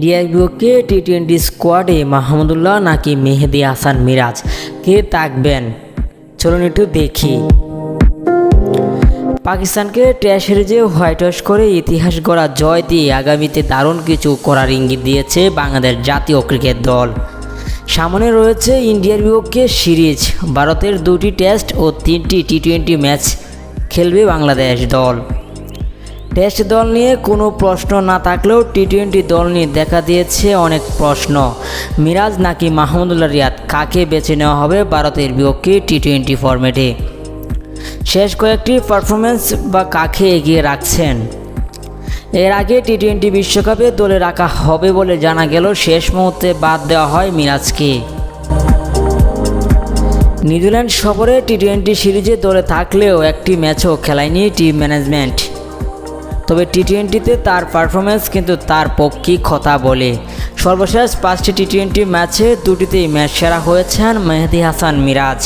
ইন্ডিয়ার বিপক্ষে T twenty স্কোয়াডে মাহমুদুল্লাহ নাকি মেহেদি হাসান মিরাজ? কে থাকবেন? চলুন একটু দেখি। পাকিস্তানকে টেস্ট সিরিজে হোয়াইট ওয়াশ করে ইতিহাস গড়া জয় দিয়ে আগামীতে দারুণ কিছু করার ইঙ্গিত দিয়েছে বাংলাদেশ জাতীয় ক্রিকেট দল। সামনে রয়েছে ইন্ডিয়ার বিপক্ষে সিরিজ। ভারতের দুটি টেস্ট ও তিনটি টি টোয়েন্টি ম্যাচ খেলবে বাংলাদেশ দল। টেস্ট দল নিয়ে কোনো প্রশ্ন না থাকলেও টি টোয়েন্টি দল নিয়ে দেখা দিয়েছে অনেক প্রশ্ন। মিরাজ নাকি মাহমুদুল্লাহ রিয়াদ কাকে বেছে নেওয়া হবে ভারতের বিপক্ষে টি টোয়েন্টি ফরম্যাটে? শেষ কয়েকটি পারফরমেন্স বা কাকে এগিয়ে রাখছেন? এর আগে টি টোয়েন্টি বিশ্বকাপে দলে রাখা হবে বলে জানা গেল, শেষ মুহূর্তে বাদ দেওয়া হয় মিরাজকে। নিউজিল্যান্ড সফরে টি টোয়েন্টি সিরিজে দলে থাকলেও একটি ম্যাচও খেলায়নি টিম ম্যানেজমেন্ট। তবে টি টোয়েন্টিতে তার পারফরমেন্স কিন্তু তার পক্ষেই কথা বলে। সর্বশেষ পাঁচটি টি টোয়েন্টি ম্যাচে দুটিতেই ম্যাচ সেরা হয়েছেন মেহেদি হাসান মিরাজ।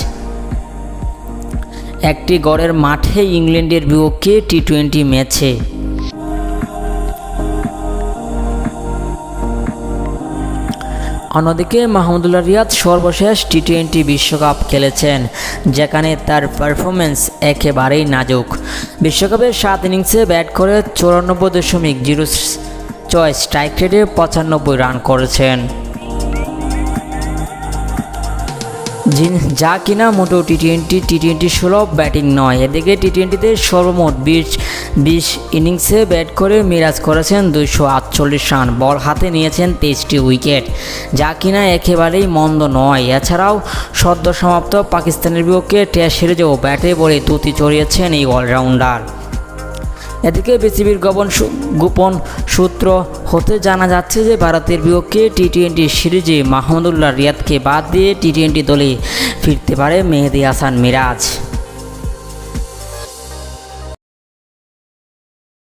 একটি গড়ের মাঠে ইংল্যান্ডের বিপক্ষে টি টোয়েন্টি ম্যাচে। অন্যদিকে মাহমুদুল্লাহ রিয়াদ সর্বশেষ টি টোয়েন্টি বিশ্বকাপ খেলেছেন, যেখানে তার পারফরমেন্স একেবারেই নাজুক। বিশ্বকাপের সাত ইনিংসে ব্যাট করে চুরানব্বই দশমিক জিরো ছয় স্ট্রাইক রেটে পঁচানব্বই রান করেছেন। যা কিনা মোটো টি টোয়েন্টি টি টোয়েন্টি সুলভ ব্যাটিং নয়। এদিকে টি টোয়েন্টিতে সর্বমোট বিশ বিশ ইনিংসে ব্যাট করে মিরাজ করেছেন দুইশো আটচল্লিশ রান। বল হাতে নিয়েছেন তেইশটি উইকেট। যা কিনা একেবারেই মন্দ নয়। এছাড়াও সদ্য সমাপ্ত পাকিস্তানের বিপক্ষে টেস্ট সিরিজেও ব্যাটে বলে তুতি চড়িয়েছেন এই অলরাউন্ডার। এদিকে বিসিবির গোপন গোপন সূত্র হতে জানা যাচ্ছে যে ভারতের বিপক্ষে টি টোয়েন্টি সিরিজে মাহমুদুল্লাহ রিয়াদকে বাদ দিয়ে টি টোয়েন্টি দলে ফিরতে পারে মেহেদি হাসান মিরাজ।